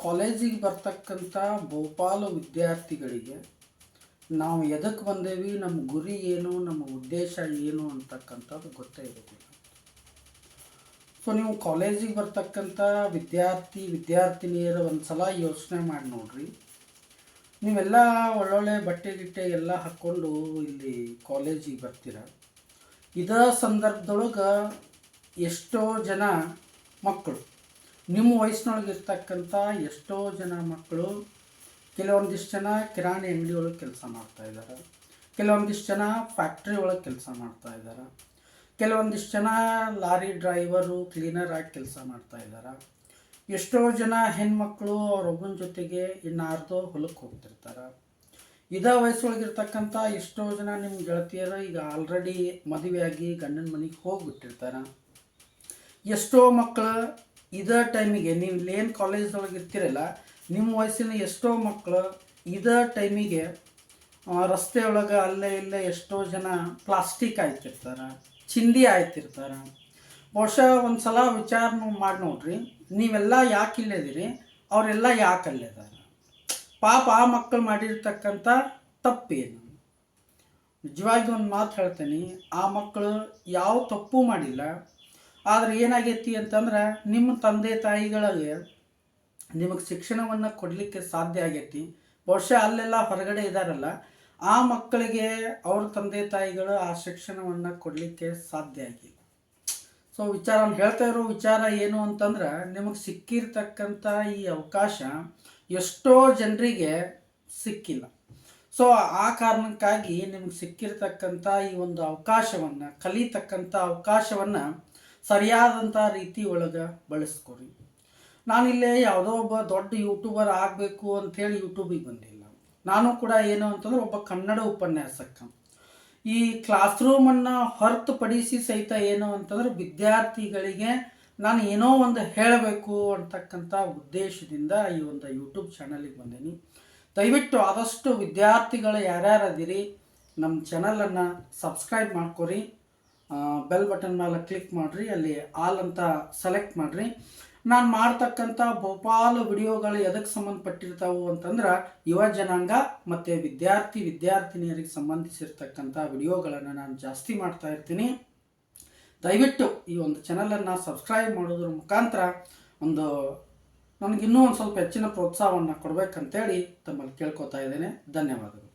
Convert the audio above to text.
ಕಾಲೇಜಿಗೆ ಬರ್ತಕ್ಕಂಥ ಬಹುಪಾಲು ವಿದ್ಯಾರ್ಥಿಗಳಿಗೆ ನಾವು ಎದಕ್ಕೆ ಬಂದೇವಿ ನಮ್ಮ ಗುರಿ ಏನು, ನಮ್ಮ ಉದ್ದೇಶ ಏನು ಅಂತಕ್ಕಂಥದ್ದು ಗೊತ್ತೇ ಇರೋದಿಲ್ಲ. ಸೊ ನೀವು ಕಾಲೇಜಿಗೆ ಬರ್ತಕ್ಕಂಥ ವಿದ್ಯಾರ್ಥಿ, ವಿದ್ಯಾರ್ಥಿನಿಯರು ಒಂದು ಸಲ ಯೋಚನೆ ಮಾಡಿ ನೋಡ್ರಿ. ನೀವೆಲ್ಲ ಒಳ್ಳೊಳ್ಳೆ ಬಟ್ಟೆ, ಗಿಟ್ಟೆ ಎಲ್ಲ ಹಾಕ್ಕೊಂಡು ಇಲ್ಲಿ ಕಾಲೇಜಿಗೆ ಬರ್ತೀರ? ಇದ ಸಂದರ್ಭದೊಳಗೆ ಎಷ್ಟೋ ಜನ ಮಕ್ಕಳು ನಿಮ್ಮ ವಯಸ್ಸಿನೊಳಗೆ ಇರ್ತಕ್ಕಂಥ ಎಷ್ಟೋ ಜನ ಮಕ್ಕಳು ಕೆಲವೊಂದಿಷ್ಟು ಜನ ಕಿರಾಣಿ ಅಂಗಡಿ ಒಳಗೆ ಕೆಲಸ ಮಾಡ್ತಾ ಇದ್ದಾರೆ. ಕೆಲವೊಂದಿಷ್ಟು ಜನ ಫ್ಯಾಕ್ಟ್ರಿ ಒಳಗೆ ಕೆಲಸ ಮಾಡ್ತಾ ಇದ್ದಾರೆ. ಕೆಲವೊಂದಿಷ್ಟು ಜನ ಲಾರಿ ಡ್ರೈವರು ಕ್ಲೀನರ್ ಆಗಿ ಕೆಲಸ ಮಾಡ್ತಾ ಇದ್ದಾರೆ. ಎಷ್ಟೋ ಜನ ಹೆಣ್ಮಕ್ಳು ಅವ್ರೊಬ್ಬನ ಜೊತೆಗೆ ಇನ್ನಾರ್ದೋ ಹೊಲಕ್ಕೆ ಹೋಗ್ತಿರ್ತಾರೆ. ಇದೇ ವಯಸ್ಸೊಳಗಿರ್ತಕ್ಕಂಥ ಎಷ್ಟೋ ಜನ ನಿಮ್ಮ ಗೆಳತಿಯರು ಈಗ ಆಲ್ರೆಡಿ ಮದುವೆಯಾಗಿ ಗಂಡನ ಮನೆಗೆ ಹೋಗ್ಬಿಟ್ಟಿರ್ತಾರೆ. ಎಷ್ಟೋ ಮಕ್ಕಳು ಇದೇ ಟೈಮಿಗೆ ನೀವು ಇಲ್ಲೇನು ಕಾಲೇಜ್ದೊಳಗೆ ಇರ್ತಿರಲ್ಲ ನಿಮ್ಮ ವಯಸ್ಸಿನ ಎಷ್ಟೋ ಮಕ್ಕಳು ಇದೇ ಟೈಮಿಗೆ ರಸ್ತೆ ಒಳಗೆ ಅಲ್ಲೇ ಇಲ್ಲೇ ಎಷ್ಟೋ ಜನ ಪ್ಲಾಸ್ಟಿಕ್ ಆಯ್ತಿರ್ತಾರೆ, ಚಿಂದಿ ಆಯ್ತಿರ್ತಾರೆ. ಬಹುಶಃ ಒಂದು ಸಲ ವಿಚಾರ ಮಾಡಿ ನೋಡ್ರಿ, ನೀವೆಲ್ಲ ಯಾಕೆ ಇಲ್ಲದಿರಿ ಅವರೆಲ್ಲ ಯಾಕೆ ಅಲ್ಲಿದ್ದಾರೆ ಪಾಪ ಆ ಮಕ್ಕಳು ಮಾಡಿರ್ತಕ್ಕಂಥ ತಪ್ಪೇನು? ನಿಜವಾಗಿ ಒಂದು ಮಾತು ಹೇಳ್ತೀನಿ, ಆ ಮಕ್ಕಳು ಯಾವ ತಪ್ಪು ಮಾಡಿಲ್ಲ ಆದರೆ ಏನಾಗೈತಿ ಅಂತಂದ್ರೆ ನಿಮ್ಮ ತಂದೆ ತಾಯಿಗಳಿಗೆ ನಿಮಗೆ ಶಿಕ್ಷಣವನ್ನು ಕೊಡಲಿಕ್ಕೆ ಸಾಧ್ಯ ಆಗೈತಿ. ಬಹುಶಃ ಅಲ್ಲೆಲ್ಲ ಹೊರಗಡೆ ಇದ್ದಾರಲ್ಲ ಆ ಮಕ್ಕಳಿಗೆ ಅವ್ರ ತಂದೆ ತಾಯಿಗಳು ಆ ಶಿಕ್ಷಣವನ್ನು ಕೊಡಲಿಕ್ಕೆ ಸಾಧ್ಯ ಆಗಿಲ್ಲ ಸೊ ವಿಚಾರ ಹೇಳ್ತಾ ಇರೋ ವಿಚಾರ ಏನು ಅಂತಂದ್ರೆ ನಿಮಗೆ ಸಿಕ್ಕಿರ್ತಕ್ಕಂಥ ಈ ಅವಕಾಶ ಎಷ್ಟೋ ಜನರಿಗೆ ಸಿಕ್ಕಿಲ್ಲ. ಸೊ ಆ ಕಾರಣಕ್ಕಾಗಿ ನಿಮ್ಗೆ ಸಿಕ್ಕಿರ್ತಕ್ಕಂಥ ಈ ಒಂದು ಅವಕಾಶವನ್ನು ಕಲಿತಕ್ಕಂಥ ಅವಕಾಶವನ್ನು ಸರಿಯಾದಂಥ ರೀತಿ ಒಳಗೆ ಬಳಸ್ಕೊರಿ. ನಾನಿಲ್ಲೇ ಯಾವುದೋ ಒಬ್ಬ ದೊಡ್ಡ ಯೂಟ್ಯೂಬರ್ ಆಗಬೇಕು ಅಂಥೇಳಿ ಯೂಟ್ಯೂಬಿಗೆ ಬಂದಿಲ್ಲ. ನಾನು ಕೂಡ ಏನು ಅಂತಂದ್ರೆ ಒಬ್ಬ ಕನ್ನಡ ಉಪನ್ಯಾಸಕ. ಈ ಕ್ಲಾಸ್ ರೂಮನ್ನು ಹೊರತುಪಡಿಸಿ ಸಹಿತ ಏನು ಅಂತಂದ್ರೆ ವಿದ್ಯಾರ್ಥಿಗಳಿಗೆ ನಾನು ಏನೋ ಒಂದು ಹೇಳಬೇಕು ಅಂತಕ್ಕಂಥ ಉದ್ದೇಶದಿಂದ ಈ ಒಂದು ಯೂಟ್ಯೂಬ್ ಚಾನಲಿಗೆ ಬಂದೀನಿ. ದಯವಿಟ್ಟು ಆದಷ್ಟು ವಿದ್ಯಾರ್ಥಿಗಳು ಯಾರ್ಯಾರು ಅದಿರಿ, ನಮ್ಮ ಚಾನಲನ್ನು ಸಬ್ಸ್ಕ್ರೈಬ್ ಮಾಡ್ಕೊರಿ. ಬೆಲ್ ಬಟನ್ ಮೇಲೆ ಕ್ಲಿಕ್ ಮಾಡಿರಿ, ಅಲ್ಲಿ ಆಲ್ ಅಂತ ಸೆಲೆಕ್ಟ್ ಮಾಡಿರಿ. ನಾನು ಮಾಡ್ತಕ್ಕಂಥ ಬಹುಪಾಲು ವಿಡಿಯೋಗಳು ಎದಕ್ಕೆ ಸಂಬಂಧಪಟ್ಟಿರ್ತಾವು ಅಂತಂದ್ರೆ ಯುವ ಜನಾಂಗ ಮತ್ತು ವಿದ್ಯಾರ್ಥಿ ವಿದ್ಯಾರ್ಥಿನಿಯರಿಗೆ ಸಂಬಂಧಿಸಿರ್ತಕ್ಕಂಥ ವಿಡಿಯೋಗಳನ್ನು ನಾನು ಜಾಸ್ತಿ ಮಾಡ್ತಾ ಇರ್ತೀನಿ. ದಯವಿಟ್ಟು ಈ ಒಂದು ಚಾನಲನ್ನು ಸಬ್ಸ್ಕ್ರೈಬ್ ಮಾಡೋದ್ರ ಮುಖಾಂತರ ಒಂದು ನನಗಿನ್ನೂ ಒಂದು ಸ್ವಲ್ಪ ಹೆಚ್ಚಿನ ಪ್ರೋತ್ಸಾಹವನ್ನು ಕೊಡಬೇಕಂತೇಳಿ ತಮ್ಮಲ್ಲಿ ಕೇಳ್ಕೊತಾ ಇದ್ದೇನೆ. ಧನ್ಯವಾದಗಳು.